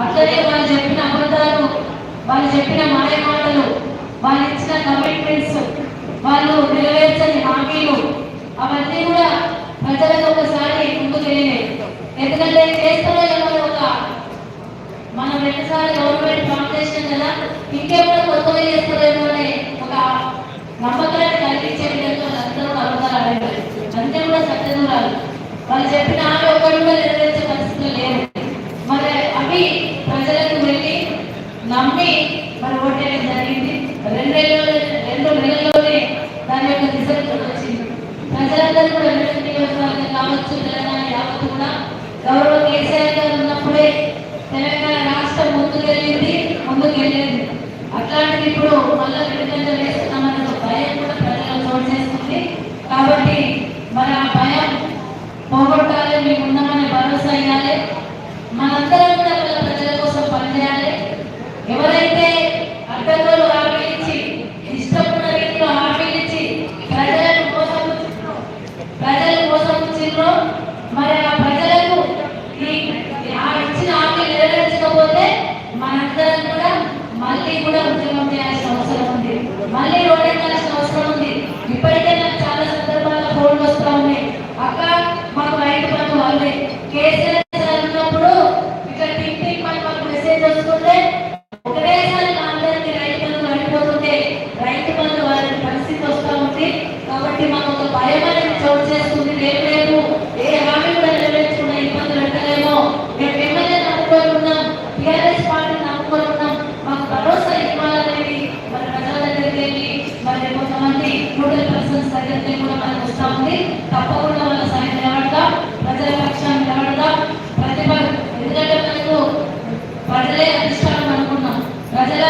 అట్లనే వాళ్ళు చెప్పిన అబద్ధాలు వాళ్ళు చెప్పిన మాయ మాటలు వాళ్ళు ఇచ్చిన కమిట్మెంట్స్ వాళ్ళు నెరవేర్చని హామీలు అవన్నీ కూడా ప్రజలకు ఒకసారి ముందుకు వెళ్ళినాయి. ఎందుకంటే చేస్తున్న ఒక మనం రెండుసార్లు గవర్నమెంట్ ఫామ్ చేసినాం కదా ఇంకేమైనా కొత్తగా చేస్తారేమో అనే ఒక నమ్మకాన్ని కలిగించే విధంగా అందరూ అబద్ధాలు అడగారు అంతే కూడా సత్యదూరాలు వాళ్ళు చెప్పిన ఆమె ఒకటి కూడా నెరవేర్చే పరిస్థితులు లేవు మరి అవి ప్రజలకు వెళ్ళి నమ్మి మరి ఓటేయడం జరిగింది? రెండేళ్ళు రెండు నెలల్లోనే దాని యొక్క రిజల్ట్ వచ్చింది. ప్రజలందరూ కూడా రెండు నియోజకవర్గం కావచ్చు తెలంగాణ యావత్తు కూడా. గౌరవ కేసీఆర్ గారు ఉన్నప్పుడే తెలంగాణ రాష్ట్రం ముందుకెళ్ళింది ముందుకెళ్ళింది అట్లాంటిది ఇప్పుడు మళ్ళీ విడుదల వేస్తున్నామన్న భయం కూడా ప్రజలు చోటు చేస్తుంది కాబట్టి మరి ఆ భయం పోగొట్టాలి మేము ఉన్నామనే భరోసా ఇవ్వాలి. మనందరం కూడా ప్రజల కోసం పనిచేయాలి. ఎవరైతే అర్థంగా హామీ ఇచ్చి ఇష్టమున్న రీతిలో హామీ ఇచ్చి ప్రజలను మోసం ప్రజలను మోసం ఇచ్చిండ్రో మరి ఆ ప్రజలకు ఈ ఆ ఇచ్చిన హామీ నెరవేర్చకపోతే మనందరం కూడా మళ్ళీ కూడా ఉద్యమం చేయాల్సిన అవసరం ఉంది మళ్ళీ రోడ్డెక్కాల్సిన అవసరం ఉంది ఇప్పటికే నాకు చాలా సందర్భాల్లో ఫోన్లు వస్తా ఉన్నాయి అక్క మాకు రైతు బంధు వాళ్ళే కేసీఆర్ సార్ ఉన్నప్పుడు ఇక్కడ టిక్ టిక్ అని మాకు మెసేజ్ వస్తుంటే ఒకటేసారి మా అందరికీ రైతు బంధు పడిపోతుంటే రైతు బంధు వాళ్ళ పరిస్థితి వస్తా ఉంది కాబట్టి మాకు ఒక భయం అనేది చోటు చేస్తుంది లేదు లేదు ఏ హామీ కూడా నెరవేర్చుకున్న ఇబ్బందులు పెట్టలేమో మేము ఎమ్మెల్యే నమ్ముకొని ఉన్నాం టీఆర్ఎస్ పార్టీ నమ్ముకొని ఉన్నాం మాకు భరోసా ఇవ్వాలనేది మరి ప్రజల దగ్గరికి వెళ్ళి మరి కొంతమంది నూడల్ పర్సన్స్ దగ్గరికి కూడా మనకు వస్తా ఉంది తప్పకుండా వాళ్ళ సాయం నిలబడదాం ప్రజల పక్షాన్ని నిలబడదాం ప్రతిభ ఎందుకంటే మనకు ప్రజలే అధిష్టానం అనుకున్నాం ప్రజల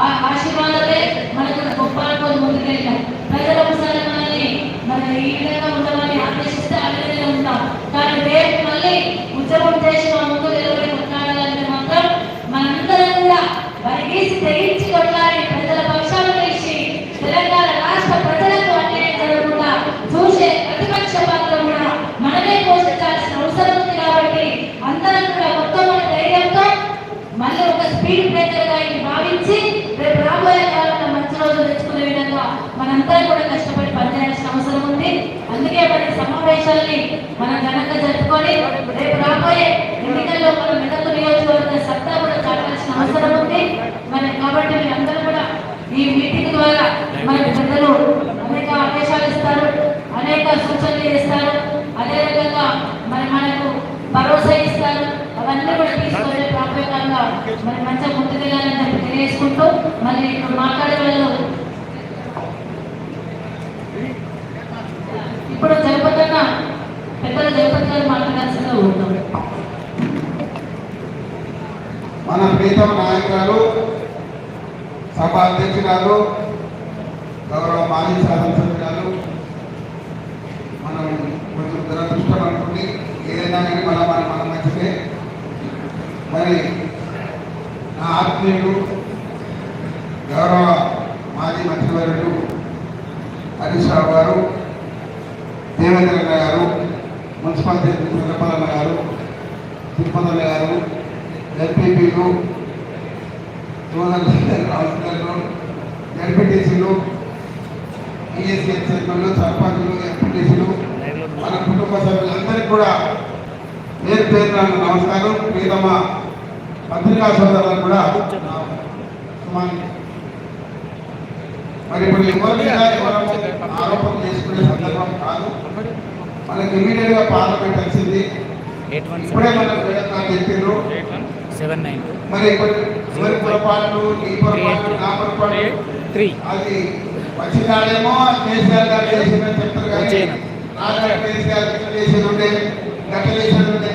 ఆ- ఆశీర్వాదమే మనకు గొప్ప అనుకోని ముందుకెళ్ళాం ప్రజలు ఒకసారి మనల్ని మన ఈ విధంగా ఉండమని ఆదేశిస్తే ఆ విధంగా ఉంటాం కానీ రేపు మళ్ళీ ఉద్యమం చేసి మా ముందు నిలబడి కొట్లాడాలంటే మాత్రం మనందరం కూడా వరిగేసి తెగించి కొట్లాడి ప్రజల పక్షాన తెలిసి తెలంగాణ రాష్ట్ర ప్రజలకు అన్యాయం జరగకుండా చూసే ప్రతిపక్ష పాత్ర కూడా మనమే పోషించాల్సిన అవసరం ఉంది కాబట్టి అందరం కూడా మొత్తం మన ధైర్యంతో మళ్ళీ ఒక స్పీడ్ బ్రేకర్గా ఇది భావించి రేపు రాబోయే కాలంలో మంచి రోజులు తెచ్చుకునే విధంగా మనందరం కూడా కష్టపడి పనిచేయాల్సిన అవసరం ఉంది అందుకే మన సమావేశాలని మనం ఘనంగా జరుపుకొని రేపు రాబోయే ఎన్నికల్లో మనం మెదక్ నియోజకవర్గ సత్తా కూడా చాటాల్సిన అవసరం ఉంది. మన కాబట్టి మీరందరూ కూడా ఈ మీటింగ్ ద్వారా మన పెద్దలు అనేక ఆదేశాలు ఇస్తారు అనేక సూచనలు చేస్తారు. అదేవిధంగా మరి మనకు భరోసా ఇస్తారు. అవన్నీ కూడా తీసుకొని ప్రాథమికంగా మరి మంచిగా ముందుకెళ్ళాలని చెప్పి తెలియజేసుకుంటూ మళ్ళీ ఇప్పుడు మాట్లాడే వాళ్ళు ఇప్పుడు జగపతన్న పెద్దల జగపతి గారు మాట్లాడాల్సిందిగా ఉంటాం మన ప్రీతం నాయకురాలు సభ అధ్యక్షురాలు గౌరవ మాజీ శాసనసభ్యురాలు మనం కొంచెం దురదృష్టం అనుకుంది ఏదైనా కానీ మన మన మన మంచిదే మరి నా ఆత్మీయుడు గౌరవ మాజీ మంత్రివర్యుడు హరీష్ రావు గారు దేవేంద్ర గారు మున్సిపాలిటీ తిరుపతన్న గారు తిరుపతన్న గారు ఎల్పీపీలు జోనల్ కౌన్సిలర్లు ఎంపీటీసీలు ఈఎస్ఎస్ చైర్మన్లు సర్పంచులు ఎంపీటీసీలు మన కుటుంబ సభ్యులందరికీ కూడా పేరు పేరు నమస్కారం. ప్రియతమ పత్రికా సోదరులకు కూడా మరి ఇప్పుడు ఎవరి మీద ఆరోపణ చేసుకునే సందర్భం కాదు. మనకి ఇమీడియట్గా పార్లమెంట్ వచ్చింది ఎయిట్ వన్ ఇప్పుడే మనకు ప్రయత్నాలు చెప్పిండ్రు సెవెన్ నైన్. మరి ఎవరి పొరపాట్లు నీ పొరపాట్లు నా పొరపాట్లు త్రీ. అది వచ్చినాడేమో కేసీఆర్ గారు చేసిందని చెప్తారు కానీ వచ్చేయను. నాగారు కేసీఆర్ ఇట్లా చేసేది ఉండే గట్ల చేసేది ఉండే.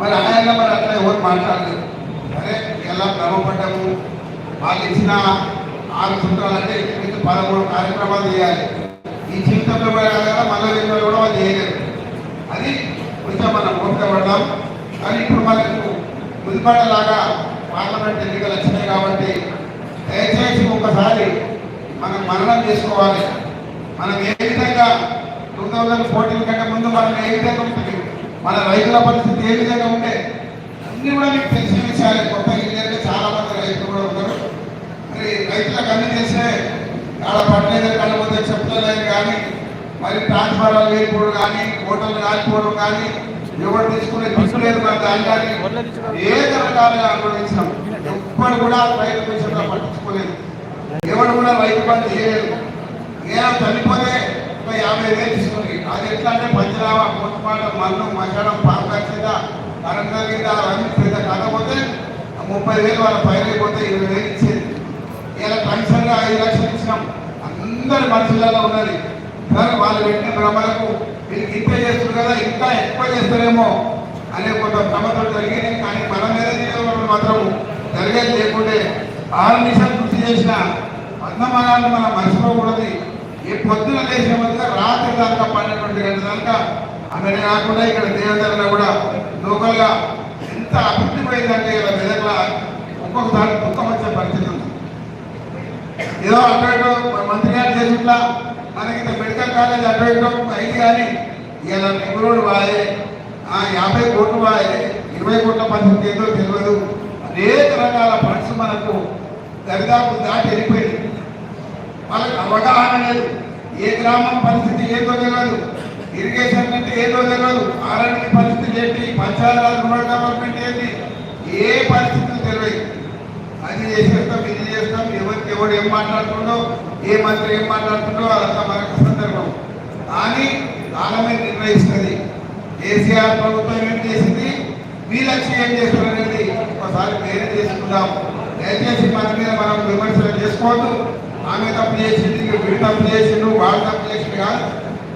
మరి ఆయన మరి అట్లా ఎవరు మాట్లాడలేదు. ఎలా భ్రమపడ్డాము? వాళ్ళు ఇచ్చిన ఆరు సూత్రాలు అంటే పదమూడు కార్యక్రమాలు చేయాలి. ఈ జీవితంలో కూడా మళ్ళీ కూడా వాళ్ళు చేయలేదు అది కొంచెం మనం ఓపికపడ్డాం కానీ ఇప్పుడు మనకు ముదిపడలాగా పార్లమెంట్ ఎన్నికలు వచ్చినాయి కాబట్టి దయచేసి ఒకసారి మనం మరణం చేసుకోవాలి మనం ఏ విధంగా టూ థౌజండ్ ఫోర్టీన్ కంటే ముందు మనం ఏ విధంగా ఉంటుంది మన రైతుల పరిస్థితి ఏ విధంగా ఉంటే అన్ని కూడా మీకు తెలిసిన విషయాలు. కొత్త ఇంజనీర్లు చాలా మంది రైతులు కూడా ఉన్నారు. మరి రైతులకు అన్ని చేస్తే వాళ్ళ పట్టలేదు కళ్ళ ముందు చెప్తలేదు కానీ మరి ట్రాన్స్ఫారాలు లేకపోవడం కానీ హోటల్ కాలిపోవడం కానీ ఎవరు తీసుకునే తీసుకులేదు మరి దాని కానీ. ఏ రకాలుగా అనుభవించినాం. ఎప్పుడు కూడా రైతు విషయంలో పట్టించుకోలేదు. ఎవరు కూడా రైతు బంధు చేయలేదు. ఏదో చనిపోతే ఒక యాభై వేలు తీసుకుంది అది ఎట్లా అంటే పంచరావ పోస్ట్మార్టం మన్ను మచ్చడం పాప మీద కరెంట్ మీద అవన్నీ పెద్ద కాకపోతే ముప్పై వేలు వాళ్ళ పైన పోతే ఇరవై వేలు ఇచ్చేది. ఇలా కనీసంగా ఐదు లక్షలు ఇచ్చినాం. అందరి మనుషులలో ఉన్నది. కానీ వాళ్ళు పెట్టిన భ్రమలకు వీళ్ళకి ఇంత చేస్తున్నారు కదా ఇంకా ఎక్కువ చేస్తారేమో అనే కొంత భ్రమతో జరిగింది. కానీ మన మీద మాత్రం జరిగేది లేకుంటే ఆరు నిమిషాలు కృషి చేసిన పద్మమానాన్ని మనం మర్చిపోకూడదు. ఏ పొద్దున లేచిన ముందుగా రాత్రి దాకా పన్నెండు గంటల దాకా అక్కడ కాకుండా ఇక్కడ దేవతలలో కూడా లోకల్గా ఎంత అభివృద్ధి పోయిందంటే ఇలా మెదక్ల ఒక్కొక్కసారి దుఃఖం వచ్చే పరిస్థితి ఉంది. ఏదో అక్కడ మంత్రి గారు చేసుకుంటా మనకి మెడికల్ కాలేజ్ అటు అయింది కానీ ఇలా నిపుణుడు వాడే ఆ యాభై కోట్లు వాడే ఇరవై కోట్ల పరిస్థితి ఏదో తెలియదు అనేక రకాల ఫండ్స్ మనకు దరిదాపు దాటి వెళ్ళిపోయింది వాళ్ళకి అవగాహన లేదు. ఏ గ్రామం పరిస్థితి ఏదో తెలియదు ఇరిగేషన్ అంటే ఏదో తెలియదు ఆరోగ్య పరిస్థితి ఏంటి? పంచాయతీరాజ్ రూరల్ డెవలప్మెంట్ ఏంటి? ఏ పరిస్థితులు తెలియదు అది చేసేస్తాం ఇది చేస్తాం ఎవరికి ఎవడు ఏం మాట్లాడుతుండో ఏ మంత్రి ఏం మాట్లాడుతుండో అదంతా మనకు సందర్భం. కానీ కాలమే నిర్ణయిస్తుంది. కేసీఆర్ ప్రభుత్వం ఏం చేసింది? వీళ్ళకి ఏం చేస్తారు అనేది ఒకసారి వేరే చేసుకుందాం దయచేసి మన మీద మనం విమర్శలు చేసుకోవద్దు. ఆమె తప్పు చేసింది వీడు తప్పు చేసిండు వాడు తప్పు చేసిండు కాదు.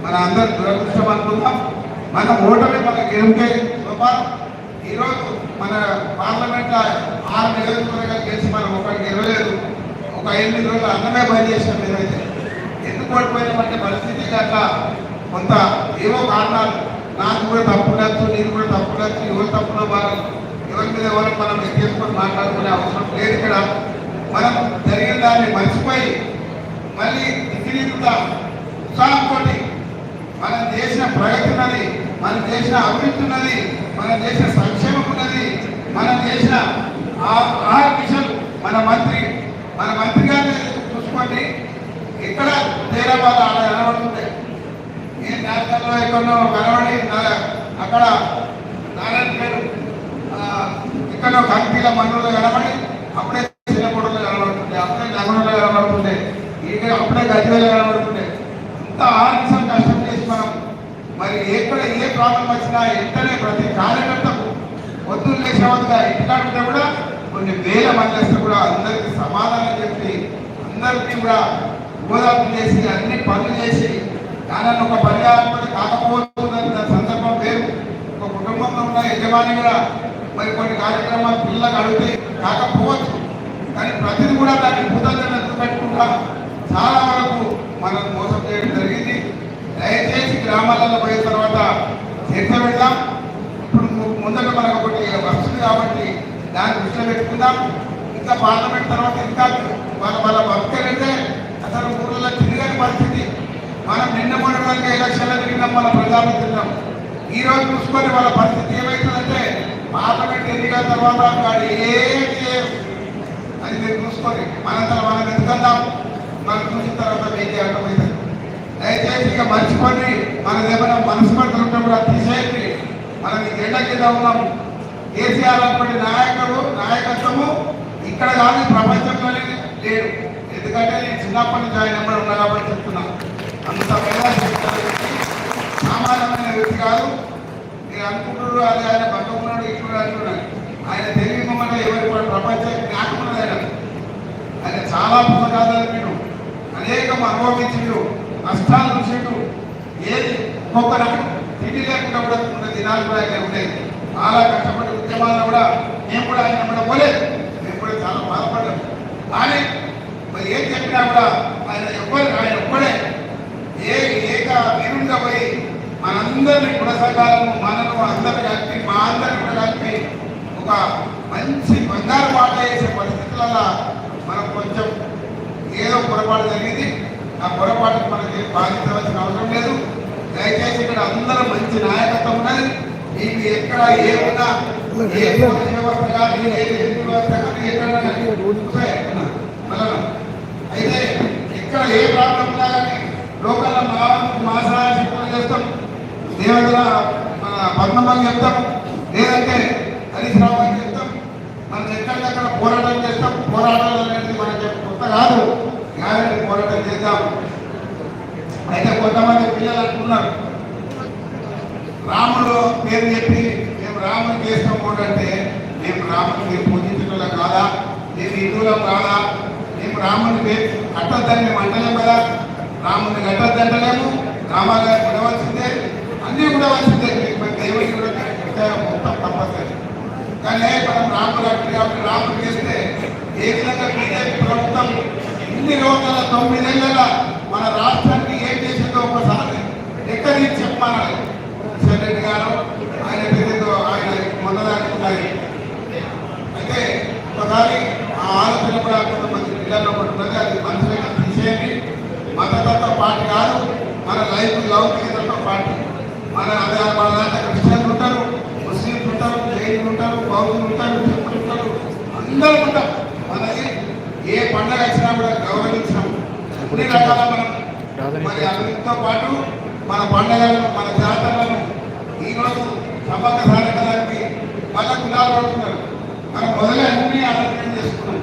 మన అందరు దురదృష్టం అనుకుందాం. మన ఓటమి మన గెలుపే స్వభావం ఈరోజు మన పార్లమెంట్ ఆరు నియోజకవర్గాలు గెలిచి మనం ఒకటి గెలవలేదు. ఒక ఎనిమిది రోజులు అన్నమే బంద్ చేసినాం మేమైతే. ఎందుకు ఓడిపోయినామంటే పరిస్థితి అట్లా కొంత ఏవో కారణాలు. నాకు కూడా తప్పు ఉండొచ్చు నీకు కూడా తప్పు ఉండొచ్చు ఎవరు తప్పులో భాగం ఎవరి మీద ఎవరు మనం ఎక్కేసుకొని మాట్లాడుకునే అవసరం లేదు ఇక్కడ. మనం జరిగిన దాన్ని మర్చిపోయి మళ్ళీ తిరిగిత ఉత్సాహంతో మనం చేసిన ప్రగతి ఉన్నది మనం చేసిన అభివృద్ధి ఉన్నది మనం చేసిన సంక్షేమం ఉన్నది మనం చేసిన ఆ- ఆ మన మంత్రి మన మంత్రి గారిని చూసుకోండి. ఇక్కడ హైదరాబాద్ ఆడ కనబడుతుంటాయి. ఏ నేషనల్లో ఎక్కడో కనబడి అక్కడ నారాయణ పేరు ఆ, ఎక్కడో కంపెనీల మన్నులు కనబడి అప్పుడే చిన్నపూడలో కనబడుతుండే అప్పుడే నగరంలో కనబడుతుండే ఇక్కడ అప్పుడే గజ్వేలో కనబడుతుండే అంత ఆలస్యం కష్టం చేసి మనం మరి ఎక్కడ ఏ ప్రాబ్లం వచ్చినా ఎంతనే ప్రతి కార్యకర్తకు పొద్దున్న లేచేవద్దుగా ఇంటికాడుంటే కూడా కొన్ని వేల మంది కూడా అందరికీ సమాధానం చెప్పి అందరికీ కూడా ఓదార్పు చేసి అన్ని పనులు చేసి దానిని ఒక పరిహారం కాకపోతుందని సందర్భం వేరు. ఒక కుటుంబంలో ఉన్న యజమాని కూడా మరి కొన్ని కార్యక్రమాలు పిల్లలకు అడిగితే కాకపోవచ్చు. కానీ ప్రతిది కూడా దాన్ని భూతలను పెట్టుకుంటా చాలా వరకు మనం మోసం చేయడం జరిగింది. దయచేసి గ్రామాలలో పోయిన తర్వాత చర్చ పెడదాం. ఇప్పుడు ముందట మనకు ఒకటి వస్తుంది కాబట్టి దాన్ని దృష్టిలో పెట్టుకుందాం. ఇంకా పార్లమెంట్ తర్వాత ఇంకా వాళ్ళ వాళ్ళ భక్తులైతే అసలు ఊళ్ళలో తిరగని పరిస్థితి. మనం నిన్న మొదటి వరకు ఎలక్షన్లో తిరిగినాం మన ప్రజాప్రతినిధులం ఈ రోజు చూసుకొని వాళ్ళ పరిస్థితి ఏమవుతుందంటే పార్లమెంట్ ఎన్నికల తర్వాత వాడు ఏమి చేయరు అది మీరు చూసుకొని మనంతా మనం వెతుకుందాం. మనం చూసిన తర్వాత మీకు అర్థమవుతుంది. దయచేసి ఇక మర్చిపోండి మనదేమైనా ఏమైనా మనస్పర్ధలు ఉంటే కూడా తీసేయండి. మనం ఈ గంట కింద ఉన్నాం. కేసీఆర్ అటువంటి నాయకుడు నాయకత్వము ఇక్కడ కాదు ఈ ప్రపంచంలోనే లేడు. ఎందుకంటే నేను చిన్నప్పటి నుంచి ఆయన నెంబర్ ఉన్నా కాబట్టి చెప్తున్నా. అంత సామాన్యమైన వ్యక్తి కాదు. మీరు అనుకుంటున్నారు అది ఆయన పక్కకున్నాడు ఇక్కడ అంటున్నాడు ఆయన తెలివి మమ్మల్ని ఎవరి ప్రపంచ ప్రపంచం జ్ఞాపకం ఆయన. ఆయన చాలా పుస్తకాలు చదివిండు అనేక అనుభవించిండు కష్టాలు చూసిండు. ఏది ఒక్కొక్క నాడు తిండి లేకుండా కూడా ఉన్న దినాలు కూడా ఆయన ఉండేది చాలా కష్టపడి ఉద్యమాలను కూడా మేము కూడా ఆయన కూడా పోలేదు. మేము కూడా చాలా బాధపడ్డాము కానీ మరి ఏం చెప్పినా కూడా ఆయన ఎవ్వరు ఆయన ఒక్కడే. ఏ ఏక వీరుంగా పోయి మనందరినీ పురసకాలము మనను అందరు కలిపి మా అందరిని కూడా కలిపి ఒక మంచి బంగారు పాట వేసే పరిస్థితులలో మనం కొంచెం ఏదో పొరపాటు జరిగింది. ఆ పొరపాటుకు మనకి బాధించవలసిన అవసరం లేదు. దయచేసి ఇక్కడ అందరూ మంచి నాయకత్వం ఉన్నది మీకు ఎక్కడ ఏ ఉన్నా ఏ పోలీస్ వ్యవస్థ కానీ ఏ ఎన్నికల వ్యవస్థ కానీ ఎక్కడ ఉంటాయి. మళ్ళా. ఏ ప్రాబ్లం ఉన్నా కానీ లోకల్లో మా మా సహాయ శక్తులు చేస్తాం. దేవతల మన చెప్తాం లేదంటే గారికి చెప్తాం మనం ఎక్కడికక్కడ పోరాటం చేస్తాం. పోరాటాలు అనేది మనకి కొత్త కాదు. పోరాటం చేద్దాం. అయితే కొంతమంది పిల్లలు అంటున్నారు రాముడు పేరు చెప్పి మేము రాముని చేస్తాం అంటే మేము రాముని మీరు పూజించడం కాదా? నేను హిందువులం కాదా? మేము రాముని పేరు కట్టద్దని మేము అంటలేం కదా. రాముని కట్టద్దంటలేము. రామాలయం ఉండవలసిందే. అన్నీ ఉండవలసిందే. మీకు దేవుడికి కూడా మొత్తం తప్పనిసరి. కానీ మనం రాముడు కట్టి కాబట్టి రాముడు చేస్తే ఏ విధంగా బీజేపీ ప్రభుత్వం ఇన్ని రోజుల తొమ్మిదేళ్ళ మన రాష్ట్రానికి ఏం చేసిందో ఒకసారి ఎక్కడి నుంచి చెప్పాలి? రెడ్డి గారు ఆయన పేరుతో ఆయన మొన్నదానికి అయితే ఒకసారి ఆ ఆలోచన కూడా కొంతమంది పిల్లల్లో ఒకటి అది మంచిగా తీసేయండి మతతత్వ పార్టీ కాదు మన లైఫ్ లౌకికతత్వ పార్టీ. మన అదే మన దాంట్లో క్రిస్టియన్లు ఉంటారు ముస్లింలు ఉంటారు జైన్లు ఉంటారు బౌద్ధులు ఉంటారు ఉంటారు. అందరూ ఉంటారు. మనకి ఏ పండగ వచ్చినా కూడా గౌరవించడం. అన్ని రకాల మనం మరి అన్నిటితో పాటు మన పండగలను మన జాతరలను ఈరోజు సంబంధ సారకడానికి మళ్ళా కులాలు పడుతున్నారు మనం మొదలే అన్ని ఆలోచన చేసుకున్నాం.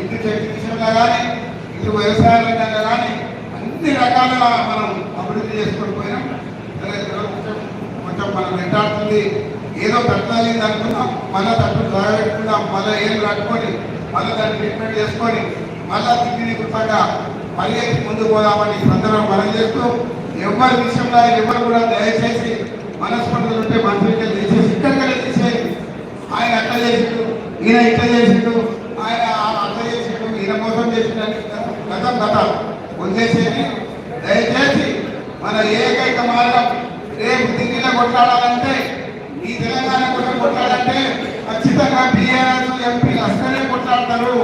ఇటు చెట్టు విషయంలో కానీ ఇటు వ్యవసాయ రంగంలో కానీ అన్ని రకాలుగా మనం అభివృద్ధి చేసుకొని పోయినాం. కొంచెం కొంచెం మనం వెంటాడుతుంది. ఏదో పెట్టాలి అనుకున్నాం. మళ్ళీ తట్టు సాగబెట్టుకున్నాం మళ్ళీ ఏం రాకపోయి మళ్ళీ దాన్ని ట్రీట్మెంట్ చేసుకొని మళ్ళా తిండిని కృతంగా మళ్ళీ ముందుకు పోదామని సందర్భం మనం చేస్తూ ఎవరి విషయంలో ఎవరు కూడా దయచేసి మనస్పర్ధలు ఉంటే మంత్రికి తీసేసి ఇక్కడ తీసేయండి ఆయన అట్లా చేసిండు ఈయన ఇట్లా చేసిండు ఆయన అట్లా చేసిండు ఈయన మోసం చేసిండు గతం గతం వదిలేసేది దయచేసి మన ఏకైక మార్గం రేపు ఢిల్లీలో కొట్లాడాలంటే ఈ తెలంగాణ కోసం కొట్లాడాలంటే ఖచ్చితంగా బీఆర్ఎస్ ఎంపీలు అసలే కొట్లాడతారు.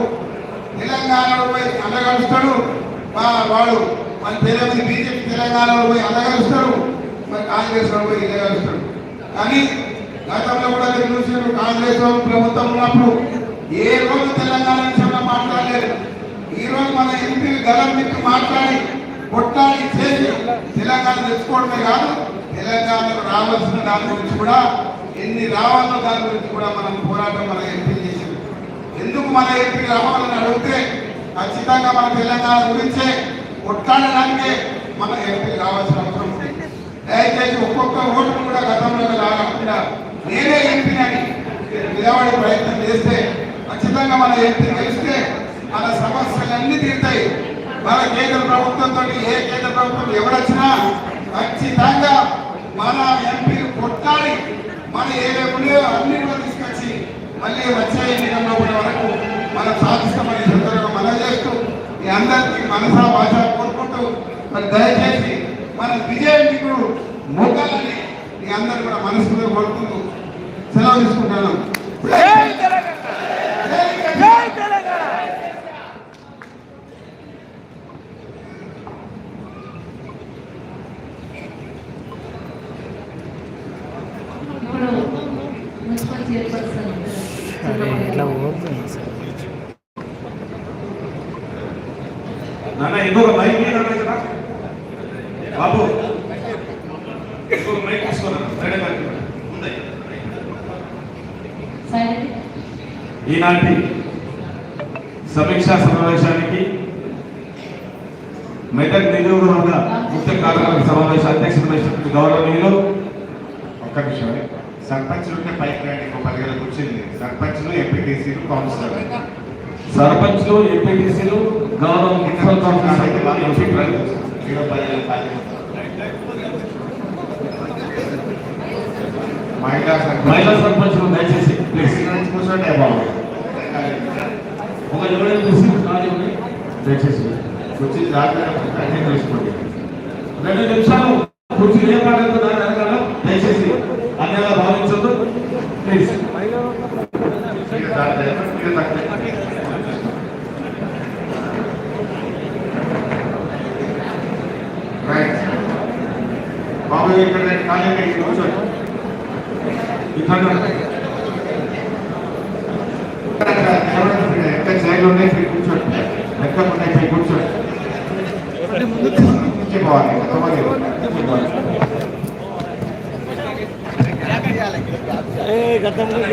తెలంగాణలో పోయి అందగలుస్తాడు వాళ్ళు వాడు మన తెలియని బీజేపీ తెలంగాణలో పోయి అండగలుస్తారు కాంగ్రెస్ ప్రభుత్వం పోయి ఇల్లగలుస్తాడు కానీ గతంలో కూడా మీరు చూసినప్పుడు కాంగ్రెస్ ప్రభుత్వం ఉన్నప్పుడు ఏ రోజు తెలంగాణ విషయంలో మాట్లాడలేదు. ఈ రోజు మన ఎంపీలు గలం పెట్టి మాట్లాడి కొట్టాలి చేసి తెలంగాణ తెచ్చుకోవడమే కాదు తెలంగాణకు రావాల్సిన దాని గురించి కూడా ఎన్ని రావాలో దాని గురించి కూడా మనం పోరాటం మన ఎంపీలు చేసింది. ఎందుకు మన ఎంపీ రావాలని అడిగితే ఖచ్చితంగా మన తెలంగాణ గురించే కొట్లాడడానికే మన ఎంపీ రావాల్సిన అవసరం ఉంది. దయచేసి ఒక్కొక్క ఓటును కూడా గతంలో రాకుండా నేనే ఎంపీనని నిలబడే ప్రయత్నం చేస్తే ఖచ్చితంగా మన ఎంపీ గెలిస్తే మన సమస్యలన్నీ తీరుతాయి. మన కేంద్ర ప్రభుత్వంతో ఏ కేంద్ర ప్రభుత్వం ఎవరొచ్చినా ఖచ్చితంగా మన ఎంపీలు కొట్టాలి మన ఏమేమి అన్ని కూడా తీసుకొచ్చి మళ్ళీ వచ్చే ఎన్నికల్లో ఉన్న వరకు మనం సాధిస్తామని సందర్భంగా మనం చేస్తూ మీ అందరికీ మనసా భాష కోరుకుంటూ దయచేసి మన విజయం మీకు మోకాలని మీ అందరు కూడా మనస్ఫూర్తిగా కోరుకుంటూ సెలవు తీసుకుంటాను ఇప్పుడు మున్సిపల్ చైర్పర్సన్ అరే ఇట్లా పోతుంది సార్ నాన్న ఇంకొక మైక్ మీద ఉన్నాయి కదా బాబు ఇంకొక మైక్ తీసుకున్నాను సరే మైక్ ఉంది సైలెంట్ ఈనాటి సమీక్షా సమావేశానికి మెదక్ నియోజకవర్గ ముఖ్య కార్యవర్గ వహిస్తున్న గౌరవనీయులు ఒక్క నిమిషం సర్పంచ్లు ఉంటే పైకి రండి ఇంకో పదివేల కూర్చుంది సర్పంచ్లు ఎంపీటీసీలు కౌన్సిలర్ సర్పంచ్లు ఎంపీటీసీలు గౌరవ మున్సిపల్ మహిళా మహిళా సర్పంచ్. సర్పంచ్లు దయచేసి బాబు ఒక ఎవరైనా చూసి ఖాళీ ఉంది దయచేసి. కూర్చుని జాగ్రత్త అటెండ్ చేసుకోండి. రెండు నిమిషాలు. కుర్చీ ఏ పాటతో దాని వెనకాల దయచేసి అన్యగా భావించొద్దు ప్లీజ్ బాబు ఇక్కడ కూర్చోండి ఇక్కడ ఎక్కడ చైర్లు ఉన్నాయి పోయి కూర్చోండి ఎక్కడ ఉన్నాయి పోయి కూర్చోండి వెళ్ళిపోవాలి ఎంతమంది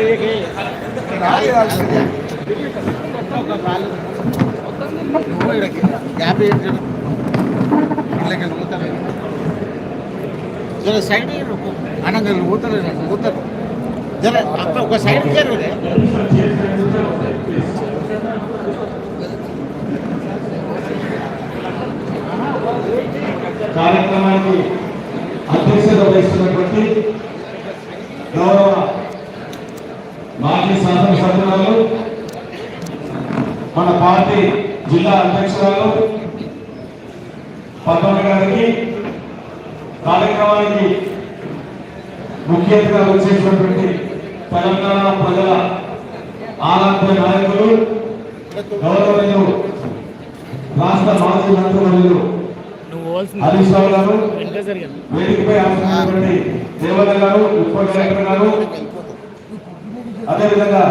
జర సైడ్ అనంగా పోతారు పోతారు జర అక్కడ ఒక సైడ్ చేరు కార్యక్రమానికి అధ్యక్షత వహిస్తున్నటువంటి గౌరవ మాజీ శాసనసభ్యురాలు మన పార్టీ జిల్లా అధ్యక్షురాలు పద్మన్న గారికి కార్యక్రమానికి ముఖ్య అతిథిగా వచ్చేసినటువంటి తెలంగాణ ప్రజల ఆరాధ్య నాయకులు గౌరవనీయులు రాష్ట్ర మాజీ మంత్రివర్యులు వేదికపై ఆసనమైనటువంటి దేవత గారు ఉప కలెక్టర్ గారు అదేవిధంగా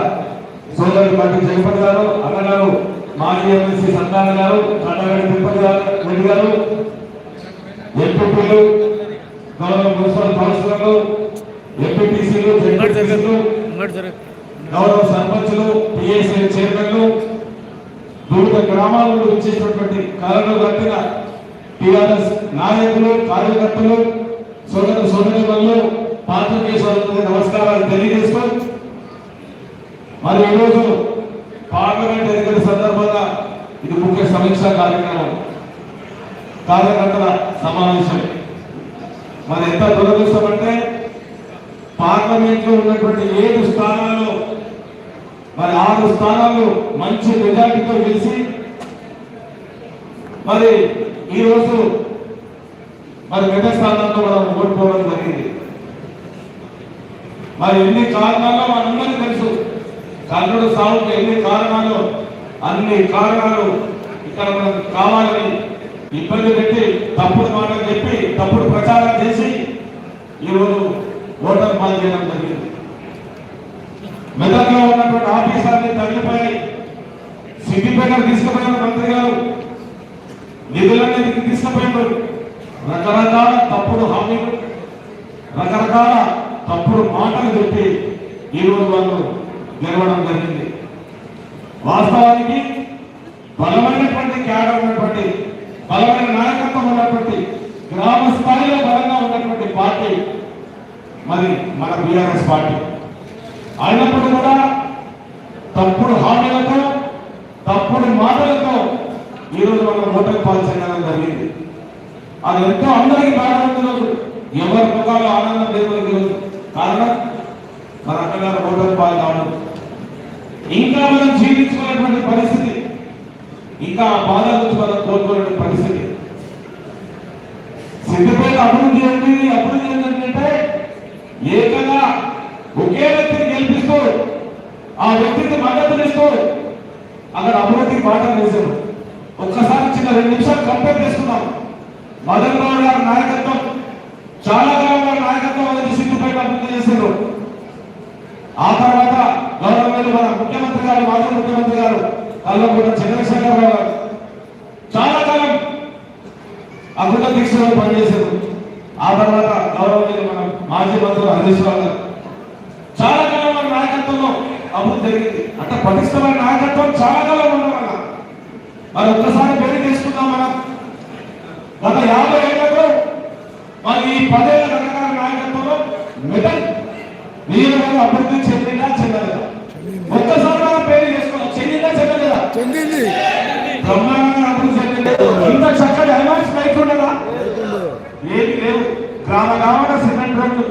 సోదరుడు పట్టి జగపతి గారు అన్నగారు మాజీ ఎమ్మెల్సీ సంతాన గారు కన్నగడి తిరుపతి రెడ్డి గారు ఎంపీలు గౌరవ మున్సిపల్ కౌన్సిలర్లు ఎంపీటీసీలు జడ్పీటీసీలు గౌరవ సర్పంచులు పిఎస్సీ చైర్మన్లు వివిధ గ్రామాల నుండి వచ్చేసినటువంటి కళలు కట్టిన టిఆర్ఎస్ నాయకులు కార్యకర్తలు సోదర సోదరులు పాత్రికేయ సోదరులకు నమస్కారాలు తెలియజేస్తూ మరి ఈరోజు పార్లమెంట్ ఎన్నికల సందర్భంగా ఇది ముఖ్య సమీక్ష కార్యక్రమం కార్యకర్తల సమావేశం. మరి ఎంత దురదృష్టమంటే పార్లమెంట్లో ఉన్నటువంటి ఏడు స్థానాల్లో మరి ఆరు స్థానాలు మంచి మెజార్టీతో గెలిచి మరి ఈరోజు మరి మెగా స్థానాల్లో మనం ఓడిపోవడం జరిగింది. మరి ఎన్ని కారణాల్లో మనందరికీ తెలుసు. కర్ణుడు సాగుకు ఎన్ని కారణాలు అన్ని కారణాలు ఇక్కడ మనకు కావాలని ఇబ్బంది పెట్టి తప్పుడు మాటలు చెప్పి తప్పుడు ప్రచారం చేసి ఈరోజు ఓటర్ పాలు చేయడం జరిగింది. మెదక్లో ఉన్నటువంటి ఆఫీసర్ని తగిలిపోయి సిద్దిపేట తీసుకుపోయిన మంత్రి గారు నిధులన్నీ తీసుకుపోయినారు రకరకాల తప్పుడు హామీలు రకరకాల తప్పుడు మాటలు చెప్పి ఈరోజు వాళ్ళు గెలవడం జరిగింది. వాస్తవానికి బలమైనటువంటి క్యాడర్ ఉన్నటువంటి బలమైన నాయకత్వం ఉన్నటువంటి గ్రామ స్థాయిలో బలంగా ఉన్నటువంటి పార్టీ మరి మన బీఆర్ఎస్ పార్టీ. అయినప్పుడు కూడా తప్పుడు హామీలతో తప్పుడు మాటలతో ఈరోజు మనం ఓటమి పాల్చేయడం జరిగింది. అది ఎంతో అందరికీ బాధపడుతున్న రోజు ఎవరి ముఖాలు ఆనందం దేవుడికి రోజు కారణం మన అన్నగారు ఓటర్ పాలు కావడం. ఇంకా మనం జీవించుకునేటువంటి పరిస్థితి. ఇంకా ఆ బాధ నుంచి మనం కోరుకునే పరిస్థితి. సిద్ధిపేట అభివృద్ధి ఏంటి? అభివృద్ధి ఏంటంటే ఏకంగా ఒకే వ్యక్తిని గెలిపిస్తూ ఆ వ్యక్తికి మద్దతునిస్తూ అక్కడ అభివృద్ధికి బాట వేశారు ఒక్కసారి చిన్న రెండు నిమిషాలు కంపేర్ చేసుకున్నాం మదన్ గౌడ్ గారి నాయకత్వం చాలా కాలం గారి నాయకత్వం అనేది సిద్ధిపేట అభివృద్ధి చేశారు. ఆ తర్వాత గౌరవమైన మన ముఖ్యమంత్రి గారు మాజీ ముఖ్యమంత్రి గారు కల్వకుంట్ల చంద్రశేఖర రావు గారు చాలా కాలం అభివృద్ధి దీక్షలో పనిచేశారు. ఆ తర్వాత గౌరవమైన మన మాజీ మంత్రులు హరీష్ రావు గారు. చాలా కాలం మన నాయకత్వంలో అభివృద్ధి జరిగింది. అంటే పటిష్టమైన నాయకత్వం చాలా కాలం ఉండడం వల్ల మరి ఒక్కసారి పెళ్ళి చేసుకుందాం మనం. గత యాభై ఏళ్ళకు మరి ఈ పదేళ్ళ రకరకాల నాయకత్వంలో మిడల్ నియోజకవర్గం అభివృద్ధి చెందిందా చెందలేదా? ఒక్కసారి మనం పేరు చేసుకోవాలి. చెందిందా చెందలేదా? చెందింది. బ్రహ్మాండంగా అభివృద్ధి చెందింది? ఇంత చక్కటి అడ్వాన్స్ లైఫ్ ఉండదా ఏమి లేవు. గ్రామ గ్రామాల సిమెంట్ రోడ్లు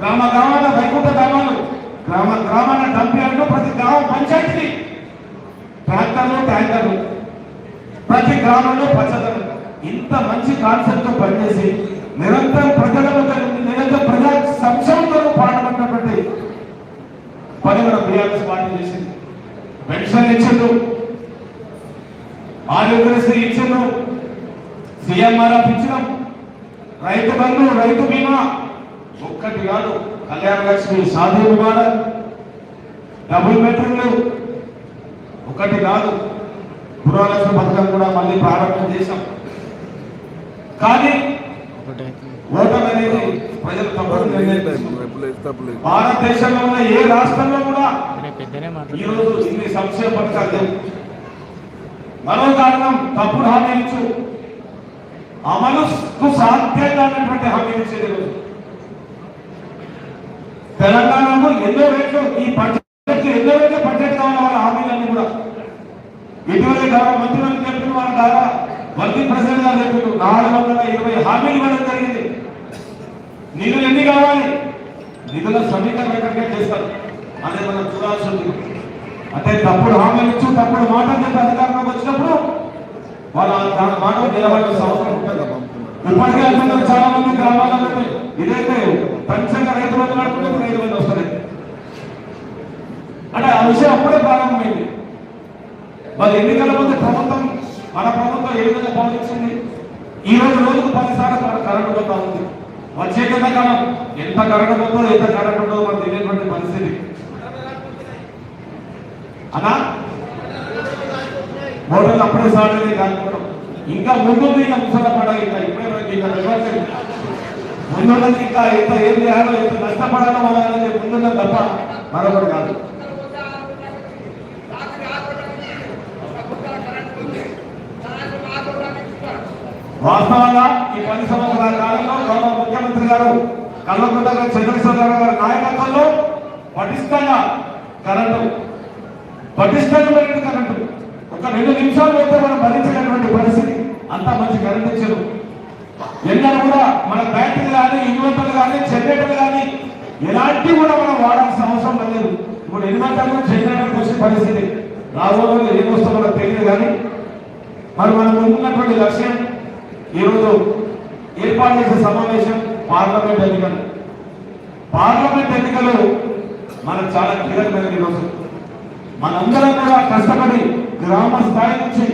గ్రామ గ్రామాల వైకుంఠ గ్రామాలు గ్రామ గ్రామాల డంపియార్లు ప్రతి గ్రామ పంచాయతీ ట్రాక్టర్లు ట్యాంకర్లు. ప్రతి గ్రామంలో పచ్చదనం ఇంత మంచి కాన్సెప్ట్తో పనిచేసి నిరంతరం ప్రజల నిరంతరం ప్రజా సంక్షేమంలో పాటుపడినటువంటి పని మన బీఆర్ఎస్ పార్టీ చేసింది. పెన్షన్ ఇచ్చిండు ఆరోగ్యశ్రీ ఇచ్చిండు సీఎంఆర్ఎఫ్ ఇచ్చినాం. రైతు బంధు రైతు బీమా. ఒక్కటి కాదు కళ్యాణ లక్ష్మి సాధువు డబుల్ బెడ్రూమ్లు. ఒకటి కాదు గృహలక్ష్మి పథకం కూడా మళ్ళీ ప్రారంభం చేశాం. కానీ ఓటమి అనేది ప్రజలు తప్పదు భారతదేశంలో ఉన్న ఏ రాష్ట్రంలో కూడా ఈరోజు ఇన్ని సంక్షేమ పథకాలు లేవు. మరో కారణం తప్పుడు హామీ ఇచ్చు అమలుకు సాధ్యం కానటువంటి హామీ ఇచ్చేది తెలంగాణలో ఎన్నో రేట్లు ఈ బడ్జెట్ ఎన్నో రేట్లు బడ్జెట్ కావాలి వాళ్ళ హామీలన్నీ కూడా ఇటీవల గౌరవ మంత్రులను చెప్పిన వారి ద్వారా వర్కింగ్ ప్రెసిడెంట్ గారు చెప్పారు నాలుగు వందల ఇరవై హామీలు ఇవ్వడం జరిగింది. నిధులు ఎన్ని కావాలి? నిధుల సమీకరణ ఎక్కడికే చేస్తారు? అదే మనం చూడాల్సి ఉంది అంటే తప్పుడు హామీలు ఇచ్చు తప్పుడు మాటలు చెప్పి అధికారంలోకి వచ్చినప్పుడు వాళ్ళ దాని మాట నిలబడాల్సిన సంవత్సరం ఉంటుంది. ఇప్పటికే అందరూ చాలా మంది గ్రామాలలో ఇదైతే పంచంగా రైతు మంది నడుపుకుంటే రైతు మంది వస్తుంది అంటే ఆ విషయం అప్పుడే ప్రారంభమైంది. మరి ఎన్నికల ముందు ప్రభుత్వం మన ప్రభుత్వం ఏ విధంగా పాలించింది ఈ రోజు రోజుకు పదిసార్లు మన కరెంటు పోతా ఉంది. వచ్చే కాలం ఎంత కరెంటు పోతుందో ఎంత కరెంటు ఉంటుందో మనకు తెలియనటువంటి పరిస్థితి. అనా మోటార్లు అప్పుడే స్టార్ట్ అయ్యి కాకపోవడం ఇంకా ముందు ఇంకా ముసల పడాలి ఇంకా ఇప్పుడే మనకి ఇంకా నిలబడలేదు. ఇంకా ఎంత ఏం చేయాలో ఎంత నష్టపడాలో అనేది ముందున్న తప్ప మరొకటి కాదు. వాస్తవంగా ఈ పది సంవత్సరాల కాలంలో గౌరవ ముఖ్యమంత్రి గారు కల్వకుంట్ల గారు చంద్రశేఖరరావు గారి నాయకత్వంలో పటిష్టంగా కరెంటు పటిష్టమైనటువంటి కరెంటు. ఒక రెండు నిమిషాలు అయితే మనం భరించలేనటువంటి పరిస్థితి. అంత మంచి కరెంట్ ఇచ్చారు. ఎన్నడూ కూడా మన బ్యాటరీలు కానీ ఇన్వర్టర్లు కానీ జనరేటర్లు కానీ ఎలాంటి కూడా మనం వాడాల్సిన అవసరం లేదు. ఇప్పుడు ఇన్వర్టర్లు జనరేటర్కి వచ్చే పరిస్థితి. రాబోయే ఏం వస్తుందో మనకు తెలియదు కానీ మరి మనం ముందున్నటువంటి లక్ష్యం ఈరోజు ఏర్పాటు చేసే సమావేశం పార్లమెంట్ ఎన్నికలు. పార్లమెంట్ ఎన్నికలు మనకు చాలా కీలకమైన ఈరోజు మనందరం కూడా కష్టపడి గ్రామ స్థాయి నుంచి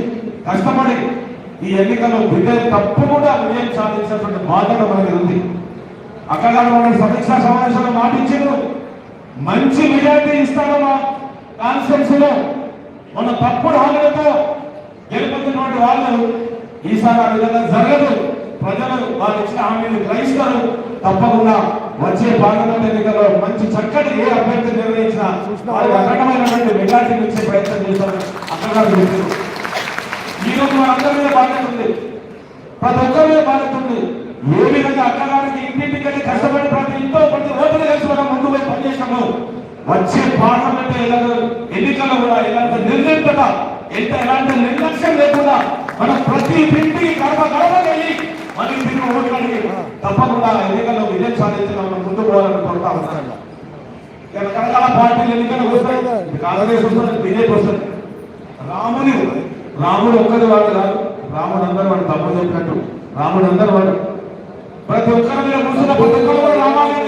కష్టపడి ఈ ఎన్నికల్లో విజయం తప్పకుండా విజయం సాధించినటువంటి బాధ్యత మనకి ఉంది. అక్కడ మన సమీక్షా సమావేశంలో మాటించారు మంచి మెజార్టీ ఇస్తాను మా కాన్స్టిట్యున్సీలో మన తప్పుడు హామీలతో గెలుపుతున్నటువంటి వాళ్ళు ఈసారి ఆ విధంగా జరగదు. ప్రజలు వాళ్ళు ఇచ్చిన హామీలు గ్రహిస్తారు. తప్పకుండా వచ్చే పార్లమెంట్ ఎన్నికల్లో మంచి చక్కటి ఏ అభ్యర్థి నిర్ణయించినా వారికి అఖండమైనటువంటి మెజార్టీ ఇచ్చే ప్రయత్నం చేస్తారు. అక్కడ ఈ రోజు మనందరి మీద బాధ్యత ఉంది. ప్రతి ఒక్కరి మీద బాధ్యత ఉంది. ఏ విధంగా అక్కగారికి ఇంటింటికి కష్టపడి ప్రతి ఇంట్లో ప్రతి ఓటుని కలిసి మనం ముందు పోయి పనిచేసాము వచ్చే పార్లమెంట్ ఎన్నికలు ఎన్నికల్లో కూడా ఎలాంటి నిర్లిప్తత ఎంత ఎలాంటి నిర్లక్ష్యం లేకుండా మన ప్రతి ఇంటికి గడప గడప వెళ్ళి మరి తిరిగి ఓట్లకి తప్పకుండా ఎన్నికల్లో విజయం సాధించడం మనం ముందు పోవాలని కోరుతా ఉన్నాను రకరకాల పార్టీలు ఎన్నికలు వస్తాయి. కాంగ్రెస్ వస్తుంది బీజేపీ వస్తుంది. రాముని రాముడు ఒక్కరి వాడు కాదు. రాముడు అందరూ వాడు తమ్ముడు చెప్పినట్టు. రాముడు అందరూ వాడు. ప్రతి ఒక్కరి మీద కూర్చున్న ప్రతి ఒక్కరు కూడా రామాలయం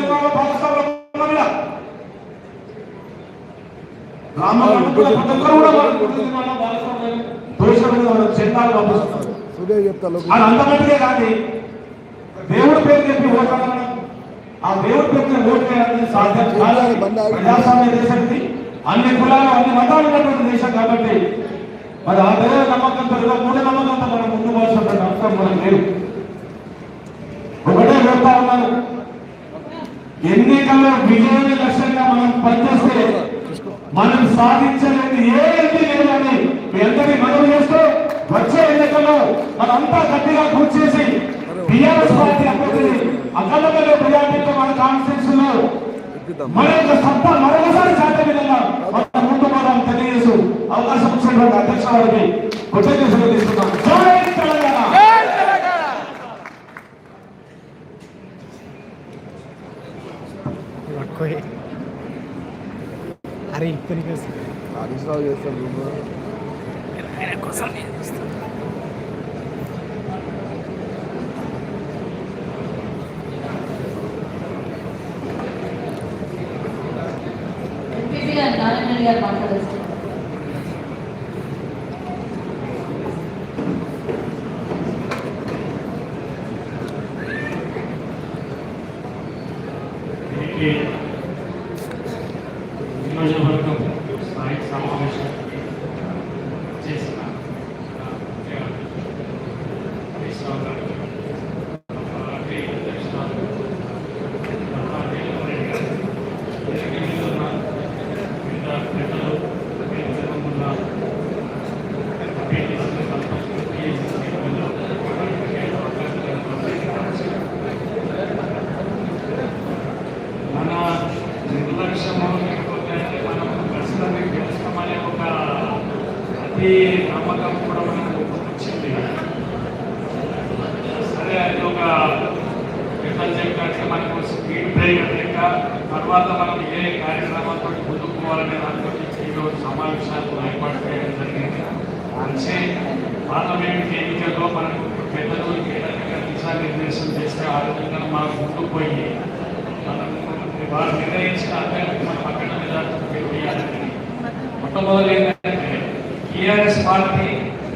రామాలయం ప్రతి ఒక్కరు కూడా దోషుల చందాలు పంపిస్తున్నారు. అది అంతమందికే కాదు. దేవుడి పేరు చెప్పి ఓటాడడం ఆ దేవుడి పేరు చెప్పి ఓటు వేయాలని సాధ్యం కాదు. ప్రజాస్వామ్య దేశం ఇది అన్ని కులాలు అన్ని మతాలు ఉన్నటువంటి దేశం కాబట్టి మరి ఆ దేవుల నమ్మకంతో ఏదో మూఢ నమ్మకంతో మనం ముందు పోవాల్సినటువంటి అవసరం మనకు లేదు. ఒకటే ఉన్నాను. ఎన్నికల్లో విజయాన్ని లక్ష్యంగా మనం పనిచేస్తే మనం సాధించలేని ఏ ఎంపీ లేదని మీ అందరినీ మనవి చేస్తూ వచ్చే ఎన్నికల్లో మనంతా గట్టిగా కృషి చేసి టిఆర్ఎస్ పార్టీ అభ్యర్థిని అఖండమైన ప్రజాపీఠ మన కాన్స్టిట్యూషన్లో మన యొక్క సత్తా మరొకసారి చాటే విధంగా మన ముందు మనం తెలియజేస్తూ అవకాశం ఇచ్చినటువంటి అధ్యక్ష వారికి కృతజ్ఞతలు తీసుకున్నాం జై తెలంగాణ! పట్టుకోయి అరే ఆయన కోసం నేను నారాయణ గారు మాట్లాడేస్తారు ఈ నియోజకవర్గం స్థాయి సమావేశం చేసిన ఆ, ముఖ్య హరీష్ రావు గారు, అలాగే ప్రతి నమ్మకం కూడా మనకు వచ్చింది సరే అది ఒక ఎట్లా చెప్పినట్టు మనకు స్పీడ్ బ్రేక్ లేక తర్వాత మనం ఏ కార్యక్రమాలతో ముందుకు పోవాలనే దాంతో ఈరోజు సమావేశాలు ఏర్పాటు చేయడం జరిగింది. అంటే పార్లమెంట్ ఎన్నికల్లో మనకు పెద్దలు కీలకంగా దిశానిర్దేశం చేస్తే ఆ విధంగా మనం ముందుకు పోయి మనం వారు నిర్ణయించిన అభ్యర్థి మనం పక్కన మెజార్టీ పెట్టేయాలని మొట్టమొదటి ఏంటంటే టీఆర్ఎస్ పార్టీ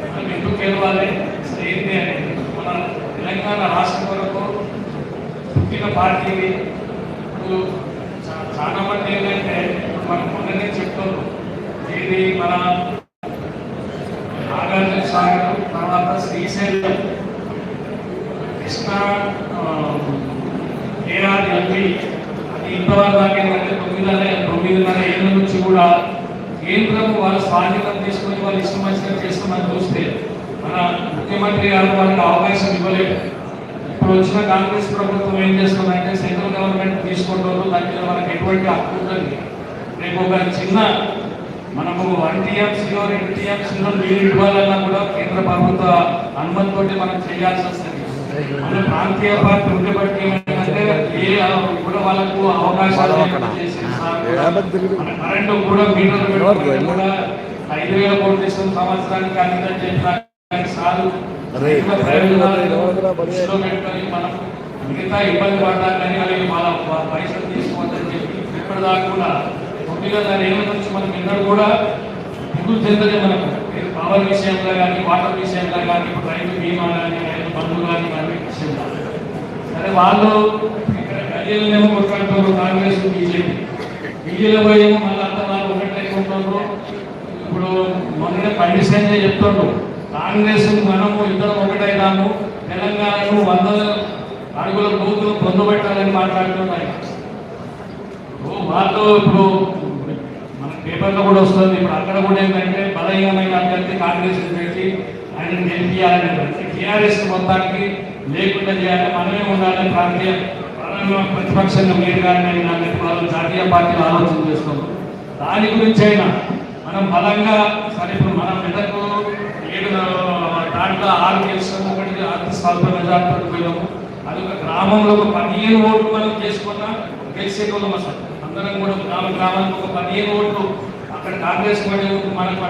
మనం ఎందుకు గెలవాలి అసలు ఏంటి అనేది మన తెలంగాణ రాష్ట్రంలో పుట్టిన పార్టీని ఇప్పుడు చా- చాలా మంది ఏంటంటే ఇప్పుడు మనం మొన్ననే చెప్తున్నాం ఇది మన నాగార్జున సాగర్ తర్వాత శ్రీశైలం కృష్ణా ఏఆర్ ఎంపీ అది ఇంతవరకు దాకా ఏంటంటే తొమ్మిదిన్నర తొమ్మిదిన్నర ఏళ్ళ నుంచి కూడా కేంద్రం వాళ్ళ స్వాధీనం తీసుకొని వాళ్ళు ఇష్టం వచ్చినట్టు చేస్తామని చూస్తే మన ముఖ్యమంత్రి గారు వాళ్ళకి అవకాశం ఇవ్వలేదు. ఇప్పుడు వచ్చిన కాంగ్రెస్ ప్రభుత్వం ఏం చేస్తుందంటే సెంట్రల్ గవర్నమెంట్ తీసుకుంటారు దాని మీద మనకి ఎటువంటి హక్కు ఉంటుంది రేపు ఒక చిన్న మనము వన్ టీఎంసీలో రెండు టీఎంసీలో నీళ్ళు ఇవ్వాలన్నా కూడా కేంద్ర ప్రభుత్వ అనుమతితోటి మనం చేయాల్సి వస్తుంది. మన ప్రాంతీయ పార్టీ ఉండే బట్టి ఏమంటే ఏ కూడా వాళ్ళకు అవకాశాలు కరెంటు కూడా మీటర్లు పెట్టుకుంటే కూడా ఐదు వేల కోట్లు సంవత్సరానికి కానీ సారు. మనం మిగతా ఇబ్బంది పడ్డా కానీ అలాగే వాళ్ళ వాళ్ళ పైసలు తీసుకోవద్దని చెప్పి ఇప్పటిదాకా కూడా తొమ్మిదో దాని నుంచి మనం ఎన్నడూ కూడా దిగులు చెందలే మనకు. పవర్ విషయంలో కానీ వాటర్ విషయంలో కానీ ఇప్పుడు రైతు బీమా కానీ రైతు బంధువులు కానీ అన్ని విషయంలో. సరే వాళ్ళు ఇక్కడ గల్లీలనేమో కొట్లాడుతున్నారు కాంగ్రెస్ బీజేపీ. బీజేపీ పోయేమో మళ్ళీ అంతా వాళ్ళు ఒకటే ఉంటున్నారు ఇప్పుడు మొన్ననే సంజయ్ చెప్తుండ్రు కాంగ్రెస్ మనము ఇద్దరం ఒకటైనాము తెలంగాణను వంద అడుగుల బూతులు పొందబెట్టాలని మాట్లాడుతున్నాయి వాళ్ళు ఇప్పుడు మన పేపర్లో కూడా వస్తుంది. ఇప్పుడు అక్కడ కూడా ఏంటంటే బలహీనమైన అభ్యర్థి కాంగ్రెస్ పెట్టి ఆయన గెలిపియాలని టీఆర్ఎస్ మొత్తానికి లేకుండా చేయాలి మనమే ఉండాలని ప్రాంతీయ ప్రతిపక్షంగా మీరు కానీ వాళ్ళు జాతీయ పార్టీలు ఆలోచన చేస్తున్నాం. దాని గురించి అయినా మనం బలంగా సరే ఇప్పుడు మనం మెదకు ఏడు దాంట్లో ఆరు గెలిచాము ఒకటి అతి స్వల్ప మెజార్టీ పోయాము అది ఒక గ్రామంలో ఒక పదిహేను ఓట్లు మనం చేసుకున్నా గెలిచే గెలిచేటోళ్ళం అసలు. అందరం కూడా గ్రామ గ్రామానికి ఒక పదిహేను ఓట్లు అక్కడ కాంగ్రెస్ పార్టీ మనకు